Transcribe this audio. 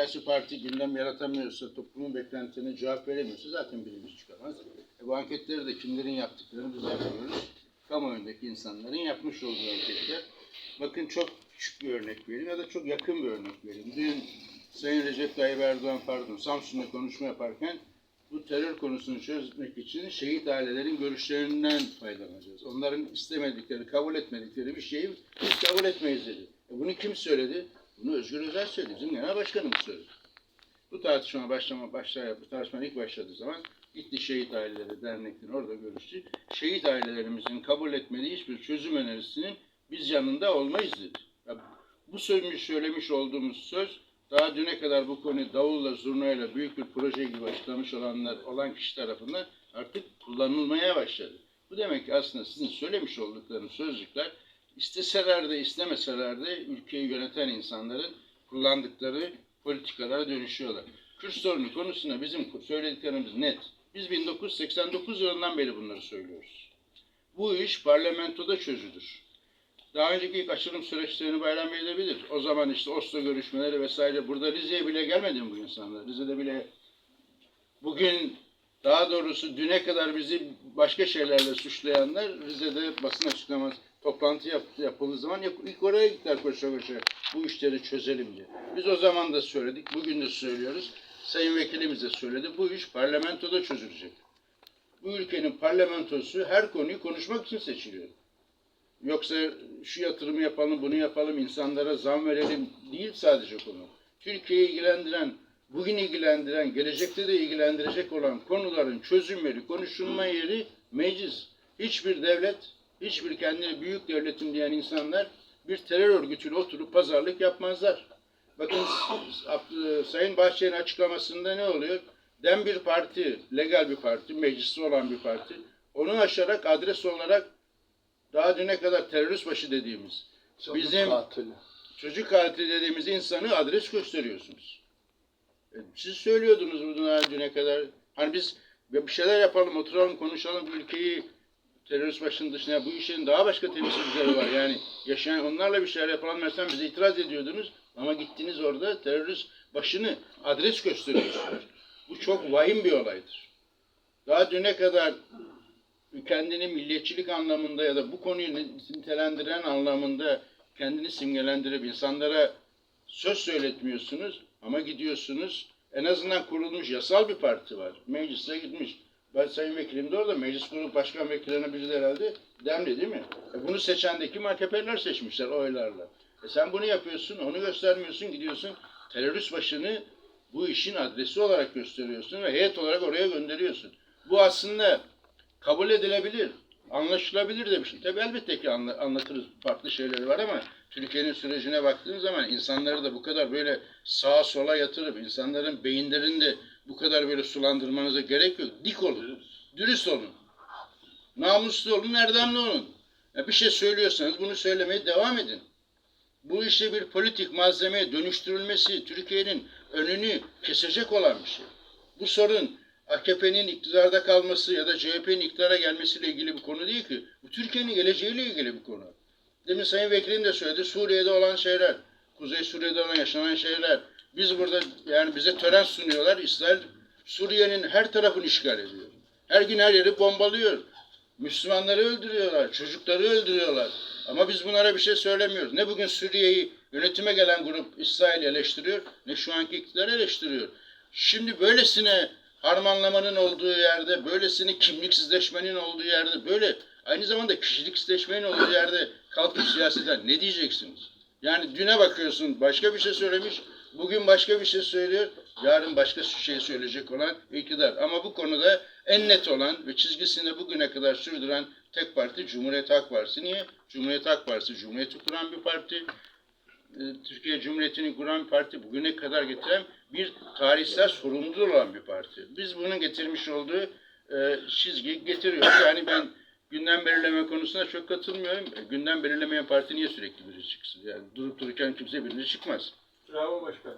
siyasi parti gündem yaratamıyorsa, toplumun beklentilerine cevap veremiyorsa zaten birimiz çıkamaz. E, bu anketleri de kimlerin yaptıklarını biz yapmıyoruz. Kamuoyundaki insanların yapmış olduğu anketler. Bakın çok küçük bir örnek vereyim ya da çok yakın bir örnek vereyim. Dün Sayın Recep Tayyip Erdoğan pardon Samsun'da konuşma yaparken bu terör konusunu çözmek için şehit ailelerin görüşlerinden faydalanacağız. Onların istemedikleri, kabul etmedikleri bir şeyi kabul etmeyiz dedi. E bunu kim söyledi? Bunu Özgür Özel söyledi. Bizim genel başkanımız söyledi. Bu tartışma başlama başlar, bu tartışma ilk başladığı zaman gitti şehit aileleri dernekleri orada görüştü. Şehit ailelerimizin kabul etmediği hiçbir çözüm önerisinin biz yanında olmayız dedi. Ya bu söylemiş, söylemiş olduğumuz söz daha düne kadar bu konuyu davulla, zurnayla büyük bir proje gibi açıklamış olanlar, olan kişi tarafından artık kullanılmaya başladı. Bu demek ki aslında sizin söylemiş olduklarınız sözcükler isteseler de istemeseler de ülkeyi yöneten insanların kullandıkları politikalara dönüşüyorlar. Kürt sorunu konusunda bizim söylediklerimiz net. Biz 1989 yılından beri bunları söylüyoruz. Bu iş parlamentoda çözülür. Daha önceki ilk açılım süreçlerini Bayram Bey de bilir. O zaman işte Oslo görüşmeleri vesaire burada Rize'ye bile gelmedi mi bu insanlar? Rize'de bile bugün daha doğrusu düne kadar bizi başka şeylerle suçlayanlar Rize'de basın açıklaması toplantı yap, yapıldığı zaman ilk oraya gittiler koşa koşa bu işleri çözelim diye. Biz o zaman da söyledik, bugün de söylüyoruz. Sayın Vekilimiz de söyledi. Bu iş parlamentoda çözülecek. Bu ülkenin parlamentosu her konuyu konuşmak için seçiliyor. Yoksa şu yatırımı yapalım, bunu yapalım, insanlara zam verelim değil sadece konu. Türkiye'yi ilgilendiren, bugün ilgilendiren, gelecekte de ilgilendirecek olan konuların çözümleri, konuşulma yeri meclis. Hiçbir devlet, hiçbir kendini büyük devletim diyen insanlar bir terör örgütüyle oturup pazarlık yapmazlar. Bakın e, Sayın Bahçeli'nin açıklamasında ne oluyor? Dem bir parti, legal bir parti, meclisi olan bir parti. Onu aşarak adres olarak daha düne kadar terörist başı dediğimiz, bizim katili. çocuk katili dediğimiz insanı adres gösteriyorsunuz. E, Siz söylüyordunuz bunu daha düne kadar. Hani biz bir şeyler yapalım, oturalım, konuşalım bu ülkeyi terörist başının dışında bu işin daha başka temsilcileri var. Yani yaşayan onlarla bir şeyler yapalım dersen bize itiraz ediyordunuz. Ama gittiniz orada terörist başını adres gösteriyorsunuz. Bu çok vahim bir olaydır. Daha düne kadar kendini milliyetçilik anlamında ya da bu konuyu nitelendiren anlamında kendini simgelendirip insanlara söz söyletmiyorsunuz ama gidiyorsunuz en azından kurulmuş yasal bir parti var. Meclise gitmiş. Ben Sayın Vekilim de orada. Meclis Grup Başkan Vekillerine biri de herhalde demli değil mi? E bunu seçen de kim? AKP'liler seçmişler oylarla. E sen bunu yapıyorsun, onu göstermiyorsun, gidiyorsun terörist başını bu işin adresi olarak gösteriyorsun ve heyet olarak oraya gönderiyorsun. Bu aslında kabul edilebilir, anlaşılabilir de bir şey. Tabii elbette ki anla- anlatırız, farklı şeyleri var ama Türkiye'nin sürecine baktığın zaman insanları da bu kadar böyle sağa sola yatırıp insanların beyinlerini de bu kadar böyle sulandırmanıza gerek yok. Dik olun, dürüst olun, namuslu olun, erdemli olun. Ya bir şey söylüyorsanız bunu söylemeye devam edin. Bu işe bir politik malzemeye dönüştürülmesi Türkiye'nin önünü kesecek olan bir şey. Bu sorun AKP'nin iktidarda kalması ya da CHP'nin iktidara gelmesiyle ilgili bir konu değil ki. Bu Türkiye'nin geleceğiyle ilgili bir konu. Demin Sayın Vekilim de söyledi. Suriye'de olan şeyler, Kuzey Suriye'de olan yaşanan şeyler. Biz burada yani bize tören sunuyorlar. İsrail Suriye'nin her tarafını işgal ediyor. Her gün her yeri bombalıyor. Müslümanları öldürüyorlar, çocukları öldürüyorlar. Ama biz bunlara bir şey söylemiyoruz. Ne bugün Suriye'yi yönetime gelen grup İsrail eleştiriyor, ne şu anki iktidar eleştiriyor. Şimdi böylesine harmanlamanın olduğu yerde, böylesine kimliksizleşmenin olduğu yerde, böyle aynı zamanda kişiliksizleşmenin olduğu yerde kalkıp siyaseten ne diyeceksiniz? Yani düne bakıyorsun başka bir şey söylemiş, bugün başka bir şey söylüyor, yarın başka bir şey söyleyecek olan iktidar. Ama bu konuda en net olan ve çizgisini bugüne kadar sürdüren tek parti Cumhuriyet Halk Partisi. Niye? Cumhuriyet Halk Partisi Cumhuriyeti kuran bir parti. Ee, Türkiye Cumhuriyeti'ni kuran parti, bugüne kadar getiren bir tarihsel sorumlu olan bir parti. Biz bunun getirmiş olduğu e, çizgiyi getiriyoruz. Yani ben gündem belirleme konusunda çok katılmıyorum. E, gündem belirlemeyen parti niye sürekli biri çıksın? Yani durup dururken kimse birinci çıkmaz. Bravo başkan.